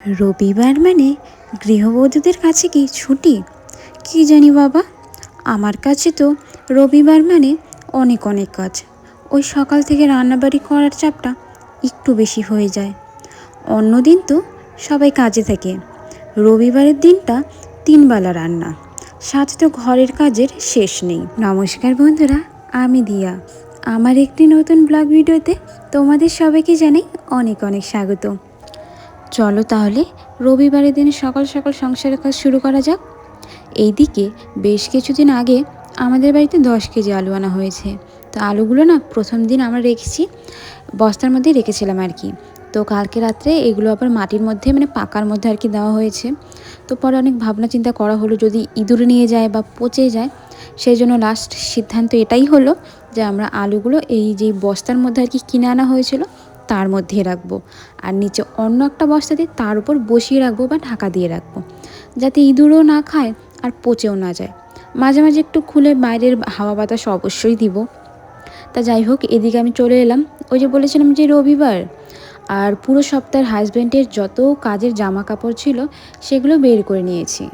রবিবার মানে গৃহবধূদের কাছে কি ছুটি? কি জানি বাবা, আমার কাছে তো রবিবার মানে অনেক অনেক কাজ। ওই সকাল থেকে রান্নাবাড়ি করার চাপটা একটু বেশি হয়ে যায়। অন্য দিন তো সবাই কাজে থাকে। রবিবারের দিনটা তিনবেলা রান্না। সাথে তো ঘরের কাজের শেষ নেই। নমস্কার বন্ধুরা, আমি দিয়া। আমার একটি নতুন ব্লগ ভিডিওতে তোমাদের সবাইকে জানাই অনেক অনেক স্বাগত। চলো তাহলে রবিবারের দিন সকাল সকাল সংসারের কাজ শুরু করা যাক। এইদিকে বেশ কিছুদিন আগে আমাদের বাড়িতে দশ কেজি আলু আনা হয়েছে। তো আলুগুলো না প্রথম দিন আমরা রেখেছি, বস্তার মধ্যেই রেখেছিলাম আর কি। তো কালকে রাত্রে এগুলো আবার মাটির মধ্যে মানে পাকার মধ্যে আর কি দেওয়া হয়েছে। তো পরে অনেক ভাবনা চিন্তা করা হলো যদি ইঁদুর নিয়ে যায় বা পচে যায়, সেই জন্য লাস্ট সিদ্ধান্ত এটাই হলো যে আমরা আলুগুলো এই যে বস্তার মধ্যে আর কি কিনে আনা হয়েছিল তার মধ্যে রাখব। আর নিচে অন্য একটা বস্তা দিয়ে তার উপর বসিয়ে রাখব বা ঢাকা দিয়ে রাখব। যাতে ইঁদুরও না খায় আর পচেও না যায়। মাঝে মাঝে একটু খুলে বাইরের হাওয়া বাতাস অবশ্যই দিব। তা যাই হোক, এদিকে আমি চলে এলাম। ওই যে বলেছিলাম যে রবিবার আর পুরো সপ্তাহের হাজব্যান্ডের যত কাজের জামা কাপড় ছিল সেগুলো বের করে নিয়েছি।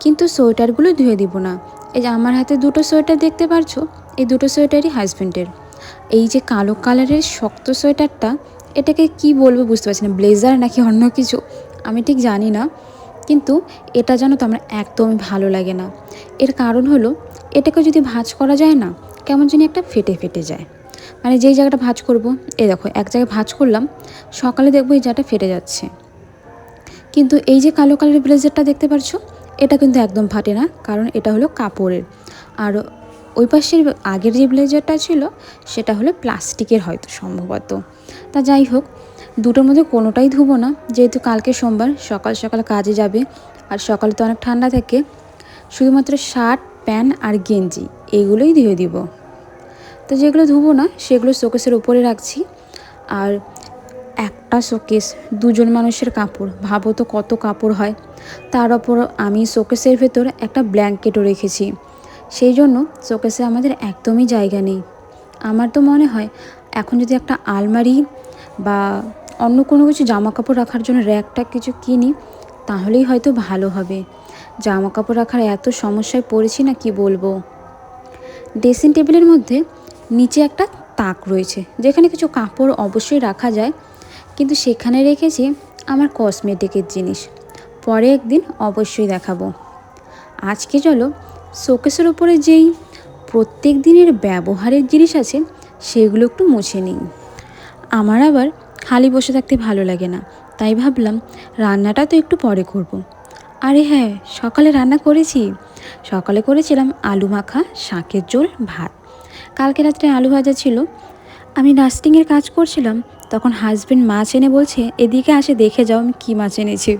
কিন্তু সোয়েটারগুলো ধুয়ে দিব না। এই যে আমার হাতে দুটো সোয়েটার দেখতে পারছ? এই দুটো সোয়েটারই হাজব্যান্ডের এই যে কালো কালারের শক্ত সোয়েটারটা, এটাকে কি বলব বুঝতে পারছি না, ব্লেজার নাকি অন্য কিছু, আমি ঠিক জানি না, কিন্তু এটা যেন তো আমার একদমই ভালো লাগে না। এর কারণ হলো, এটাকে যদি ভাঁজ করা যায় না, কেমন যেন একটা ফেটে ফেটে যায়। মানে যেই জায়গাটা ভাঁজ করব, এই দেখো, এক জায়গায় ভাঁজ করলাম, সকালে দেখব এই জায়গাটা ফেটে যাচ্ছে। কিন্তু এই যে কালো কালারের ব্লেজারটা দেখতে পাচ্ছ এটা কিন্তু একদম ফাটে না, কারণ এটা হলো কাপড়ের। আর ওই পাশের আগের যে ব্লেজারটা ছিল, সেটা হলো প্লাস্টিকের হয়তো সম্ভবত। তা যাই হোক, দুটোর মধ্যে কোনোটাই ধুবো না। যেহেতু কালকে সোমবার, সকাল সকাল কাজে যাবে, আর সকালে তো অনেক ঠান্ডা থাকে, শুধুমাত্র শার্ট, প্যান্ট আর গেঞ্জি এইগুলোই ধুয়ে দিব। তো যেগুলো ধুবো না, সেগুলো শোকেসের উপরে রাখছি। আর একটা শোকেস, দুজন মানুষের কাপড়, ভাবো তো কত কাপড় হয়। তার ওপর আমি শোকেসের ভেতর একটা ব্ল্যাঙ্কেটও রেখেছি। সেই জন্য শোকেসে আমাদের একদমই জায়গা নেই। আমার তো মনে হয়, এখন যদি একটা আলমারি বা অন্য কোনো কিছু জামা কাপড় রাখার জন্য র্যাকটা কিছু কিনি, তাহলেই হয়তো ভালো হবে। জামা কাপড় রাখার এত সমস্যায় পড়েছি না কি বলব? ড্রেসিং টেবিলের মধ্যে নিচে একটা তাক রয়েছে, যেখানে কিছু কাপড় অবশ্যই রাখা যায়, কিন্তু সেখানে রেখেছি আমার কসমেটিকের জিনিস। পরে একদিন অবশ্যই দেখাবো। আজকে চলো শোকেসের উপরে যেই প্রত্যেক দিনের ব্যবহারের জিনিস আছে, সেগুলো একটু মুছে নিই। আমার আবার খালি বসে থাকতে ভালো লাগে না, তাই ভাবলাম রান্নাটা তো একটু পরে করব। আরে হ্যাঁ সকালে রান্না করেছি। সকালে করেছিলাম আলু মাখা, শাকের ঝোল, ভাত। কালকে রাত্রে আলু ভাজা ছিল। আমি ডাস্টিংয়ের কাজ করছিলাম, তখন হাজব্যান্ড মাছ এনে বলছে, এদিকে আসে, দেখে যাও, আমি কী মাছ এনেছি?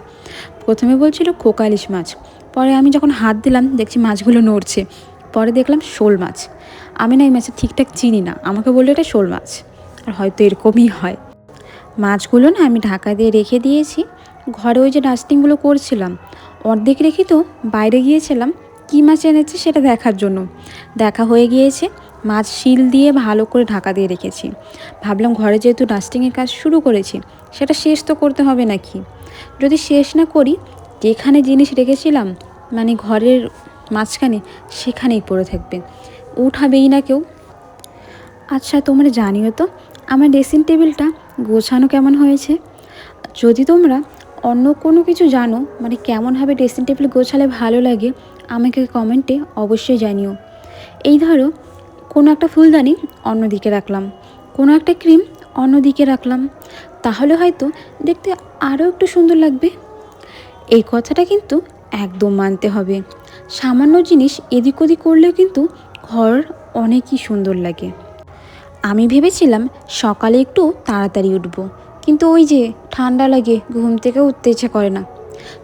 প্রথমে বলছিল কোকালিশ মাছ। পরে আমি যখন হাত দিলাম, দেখছি মাছগুলো নড়ছে। পরে দেখলাম শোল মাছ। আমি না এই মাছটা ঠিকঠাক চিনি না। আমাকে বলল, এটা শোল মাছ। আর হয়তো এরকমই হয়। মাছগুলো না আমি ঢাকা দিয়ে রেখে দিয়েছি। ঘরে ওই যে ডাস্টিংগুলো করছিলাম, অর্ধেক রেখে তো বাইরে গিয়েছিলাম। কী মাছ এনেছে সেটা দেখার জন্য। দেখা হয়ে গিয়েছে, মাছ শিল দিয়ে ভালো করে ঢাকা দিয়ে রেখেছি। ভাবলাম ঘরে যেহেতু ডাস্টিংয়ের কাজ শুরু করেছি, সেটা শেষ তো করতে হবে নাকি? যদি শেষ না করি যেখানে জিনিস রেখেছিলাম মানে ঘরের মাঝখানে, সেখানেই পড়ে থাকবে। উঠাবেই না কেউ। আচ্ছা তোমরা জানিও তো, আমার ড্রেসিং টেবিলটা গোছানো কেমন হয়েছে? যদি তোমরা অন্য কোনো কিছু জানো মানে কেমনভাবে ড্রেসিং টেবিল গোছালে ভালো লাগে, আমাকে কমেন্টে অবশ্যই জানিও। এই ধরো, কোনো একটা ফুলদানি অন্যদিকে রাখলাম, কোনো একটা ক্রিম অন্যদিকে রাখলাম। তাহলে হয়তো দেখতে আরও একটু সুন্দর লাগবে। এই কথাটা কিন্তু একদম মানতে হবে। সামান্য জিনিস এদিক ওদিক করলেও কিন্তু ঘর অনেকই সুন্দর লাগে। আমি ভেবেছিলাম সকালে একটু তাড়াতাড়ি উঠব, কিন্তু ওই যে ঠান্ডা লাগে, ঘুম থেকে উঠতে ইচ্ছে করে না।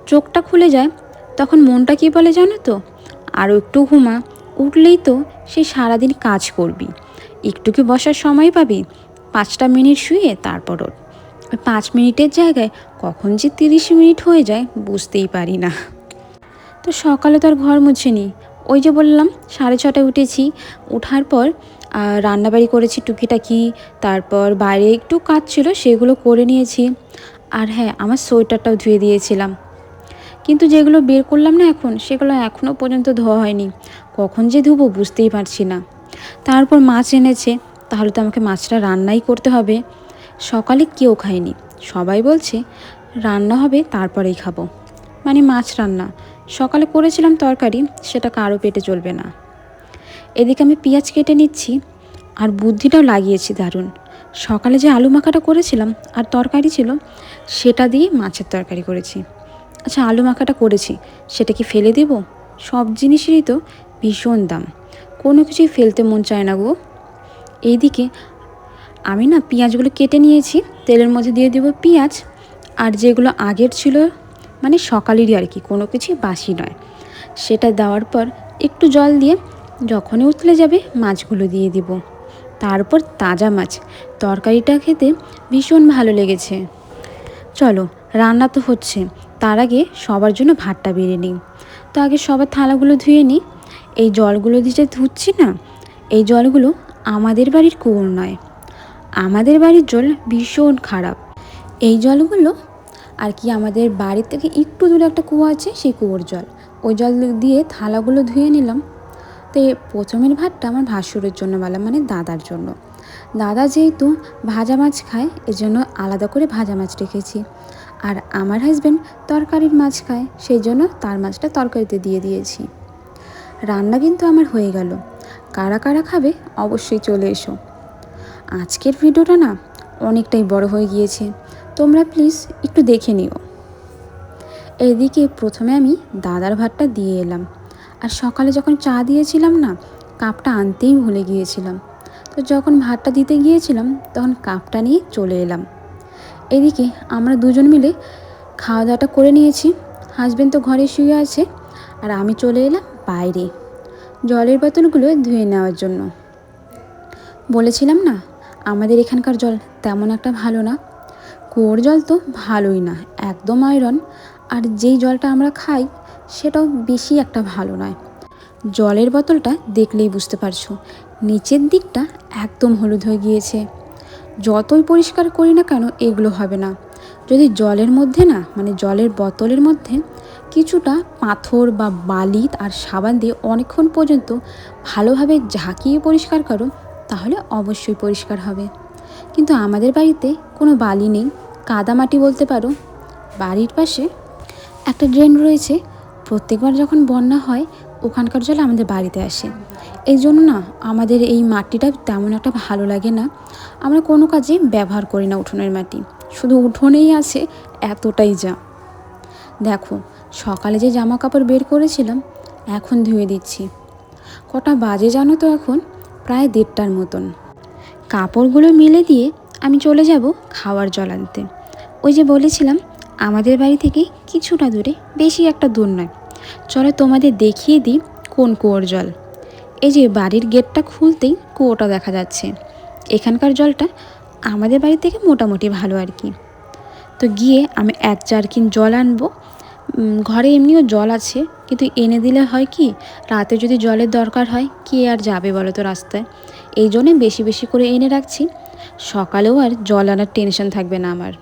চোখটা খুলে যায়, তখন মনটা কী বলে জানো তো? আরও একটু ঘুমা, উঠলেই তো সেই সারাদিন কাজ করবি। একটু কি বসার সময় পাবি? পাঁচটা মিনিট শুয়ে তারপর ওঠ। পাঁচ মিনিটের জায়গায় কখন যে তিরিশ মিনিট হয়ে যায় বুঝতেই পারি না। তো সকালে তো আর ঘর মুছেনি। ওই যে বললাম, সাড়ে ছটায় উঠেছি। ওঠার পর রান্নাবাড়ি করেছি, টুকিটাকি, তারপর বাইরে একটু কাজ ছিল, সেগুলো করে নিয়েছি। আর হ্যাঁ আমার সোয়েটারটাও ধুয়ে দিয়েছিলাম। কিন্তু যেগুলো বের করলাম না এখন, সেগুলো এখনও পর্যন্ত ধোয়া হয়নি। কখন যে ধুবো বুঝতেই পারছি না। তারপর মাছ এনেছে, তাহলে তো আমাকে মাছটা রান্নাই করতে হবে। সকালে কেউ খায়নি। সবাই বলছে, রান্না হবে, তারপরেই খাব। মানে মাছ রান্না। সকালে করেছিলাম তরকারি, সেটা কারও পেটে চলবে না। এদিকে আমি পেঁয়াজ কেটে নিচ্ছি, আর বুদ্ধিটাও লাগিয়েছি দারুণ। সকালে যে আলু মাখাটা করেছিলাম, আর তরকারি ছিল, সেটা দিয়ে মাছের তরকারি করেছি। আচ্ছা আলু মাখাটা করেছি, সেটা কি ফেলে দেব? সব জিনিসেরই তো ভীষণ দাম। কোনো কিছুই ফেলতে মন চায় না গো। এইদিকে আমি না পেঁয়াজগুলো কেটে নিয়েছি, তেলের মধ্যে দিয়ে দেবো পেঁয়াজ। আর যেগুলো আগের ছিল মানে সকালেরই আর কি, কোনো কিছুই বাসি নয়। সেটা দেওয়ার পর একটু জল দিয়ে যখনই উতলে যাবে, মাছগুলো দিয়ে দিব। তারপর তাজা মাছ, তরকারিটা খেতে ভীষণ ভালো লেগেছে। চলো, রান্না তো হচ্ছে, তার আগে সবার জন্য ভাতটা বেড়ে নিই। তো আগে সবার থালাগুলো ধুয়ে নিই। এই জলগুলো দিয়ে ধুচ্ছি না, এই জলগুলো আমাদের বাড়ির কুয়োর নয় আমাদের বাড়ির জল ভীষণ খারাপ। এই জলগুলো, আর কি আমাদের বাড়ির থেকে একটু দূরে একটা কুয়ো আছে, সেই কুয়োর জল। ওই জল দিয়ে থালাগুলো ধুয়ে নিলাম। তো প্রথমের ভাতটা আমার ভাসুরের জন্য বললাম মানে দাদার জন্য। দাদা যেহেতু ভাজা মাছ খায়, এজন্য আলাদা করে ভাজা মাছ রেখেছি। আর আমার হাজব্যান্ড তরকারির মাছ খায় সেই জন্য তার মাছটা তরকারিতে দিয়ে দিয়েছি। রান্না কিন্তু আমার হয়ে গেল। কারা কারা খাবে, অবশ্যই চলে এসো। আজকের ভিডিওটা না অনেকটাই বড় হয়ে গিয়েছে। তোমরা প্লিজ একটু দেখে নিও। এদিকে প্রথমে আমি দাদার ভাতটা দিয়ে এলাম। আর সকালে যখন চা দিয়েছিলাম না, কাপটা আনতেই ভুলে গিয়েছিলাম। তো যখন ভাতটা দিতে গিয়েছিলাম, তখন কাপটা নিয়ে চলে এলাম। এদিকে আমরা দুজন মিলে খাওয়া দাওয়াটা করে নিয়েছি। হাজব্যান্ড তো ঘরে শুয়ে আছে, আর আমি চলে এলাম বাইরে। জলের বোতলগুলো ধুয়ে নেওয়ার জন্য। বলেছিলাম না আমাদের এখানকার জল তেমন একটা ভালো না। কুয়োর জল তো ভালোই না, একদম আয়রন। আর যেই জলটা আমরা খাই, সেটাও বেশি একটা ভালো নয়। জলের বোতলটা দেখলেই বুঝতে পারছ, নিচের দিকটা একদম হলুদ হয়ে গিয়েছে। যতই পরিষ্কার করি না কেন, এগুলো হবে না। যদি জলের মধ্যে না মানে জলের বোতলের মধ্যে কিছুটা পাথর বা বালি আর সাবান দিয়ে অনেকক্ষণ পর্যন্ত ভালোভাবে ঝাঁকিয়ে পরিষ্কার করো তাহলে অবশ্যই পরিষ্কার হবে। কিন্তু আমাদের বাড়িতে কোনো বালি নেই। কাদামাটি বলতে পারো। বাড়ির পাশে একটা ড্রেন রয়েছে। প্রত্যেকবার যখন বন্যা হয়, ওখানকার জল আমাদের বাড়িতে আসে। এই জন্য না, আমাদের এই মাটিটা তেমন একটা ভালো লাগে না। আমরা কোনো কাজে ব্যবহার করি না উঠোনের মাটি। শুধু উঠোনেই আছে, এতটাই যা। দেখো, সকালে যে জামা কাপড় বের করেছিলাম, এখন ধুয়ে দিচ্ছি। কটা বাজে জানো তো এখন? প্রায় দেড়টার মতন। কাপড়গুলো মিলে দিয়ে আমি চলে যাব খাওয়ার জল আনতে। ওই যে বলেছিলাম, আমাদের বাড়ি থেকে কিছুটা দূরে, বেশি একটা দূর নয়। চলো তোমাদের দেখিয়ে দিই কোন কুয়োর জল। এই যে বাড়ির গেটটা খুলতেই কুয়োটা দেখা যাচ্ছে। এখানকার জলটা আমাদের বাড়ি থেকে মোটামুটি ভালো আর কি। তো গিয়ে আমি এক চারকিন জল আনব ঘরে এমনিও জল আছে, কিন্তু এনে দিলে হয় কি, রাতে যদি জলের দরকার হয়, কে আর যাবে বলো তো রাস্তায়? এই জন্যে বেশি বেশি করে এনে রাখছি। সকালেও আর জল আনার টেনশন থাকবে না আমার।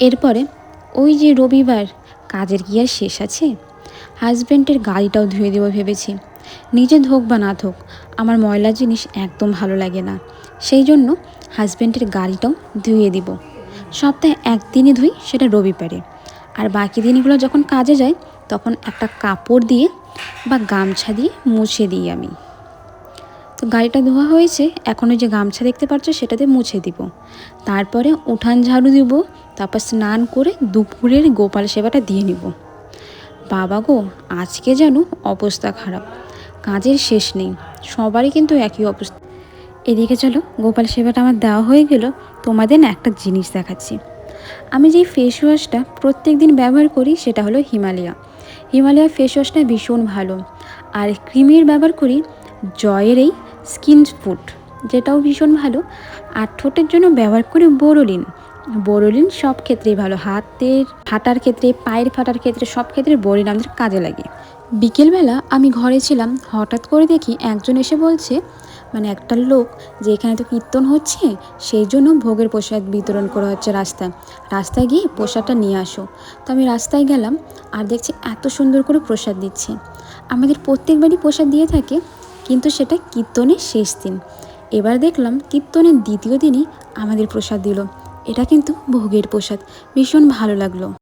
এরপরে ওই যে রবিবার, কাজের কি আর শেষ আছে? হাজব্যান্ডের গাড়িটাও ধুয়ে দেবো ভেবেছি। নিজে ধোক বা না ধোক, আমার ময়লা জিনিস একদম ভালো লাগে না। সেই জন্য হাজব্যান্ডের গাড়িটাও ধুয়ে দিব। সপ্তাহে একদিনই ধুই, সেটা রবিবারে। আর বাকি দিনগুলো যখন কাজে যাই, তখন একটা কাপড় দিয়ে বা গামছা দিয়ে মুছে দিই আমি। তো গাড়িটা ধোয়া হয়েছে, এখন ওই যে গামছা দেখতে পাচ্ছ সেটাতে মুছে দিব। তারপরে উঠান ঝাড়ু দিব, তারপর স্নান করে দুপুরের গোপাল সেবাটা দিয়ে নিব। বাবা গো, আজকে যেন অবস্থা খারাপ। কাজের শেষ নেই, সবারই কিন্তু একই অবস্থা। এদিকে চলো, গোপাল সেবাটা আমার দেওয়া হয়ে গেল, তোমাদের একটা জিনিস দেখাচ্ছি। আমি যেই ফেস ওয়াশটা প্রত্যেক দিন ব্যবহার করি, সেটা হলো হিমালয়া। হিমালয়া ফেস ওয়াশটা ভীষণ ভালো। আর ক্রিমের ব্যবহার করি জয়ের এই স্কিন ফুড যেটাও ভীষণ ভালো। আর ঠোঁটের জন্য ব্যবহার করি বোরোলিন। বোরোলিন সব ক্ষেত্রেই ভালো। হাতের ফাটার ক্ষেত্রে, পায়ের ফাটার ক্ষেত্রে, সব ক্ষেত্রে বোরোলিন আমাদের কাজে লাগে। বিকেলবেলা আমি ঘরে ছিলাম, হঠাৎ করে দেখি একজন এসে বলছে মানে একটা লোক যে এখানে তো কীর্তন হচ্ছে, সেই জন্য ভোগের প্রসাদ বিতরণ করা হচ্ছে রাস্তায়। রাস্তায় গিয়ে প্রসাদটা নিয়ে আসো। তো আমি রাস্তায় গেলাম, আর দেখছি এত সুন্দর করে প্রসাদ দিচ্ছে। আমাদের প্রত্যেকবারই প্রসাদ দিয়ে থাকে, কিন্তু সেটা কীর্তনের শেষ দিন। এবার দেখলাম কীর্তনের দ্বিতীয় দিনই আমাদের প্রসাদ দিল। এটা কিন্তু ভোগের প্রসাদ। ভীষণ ভালো লাগল।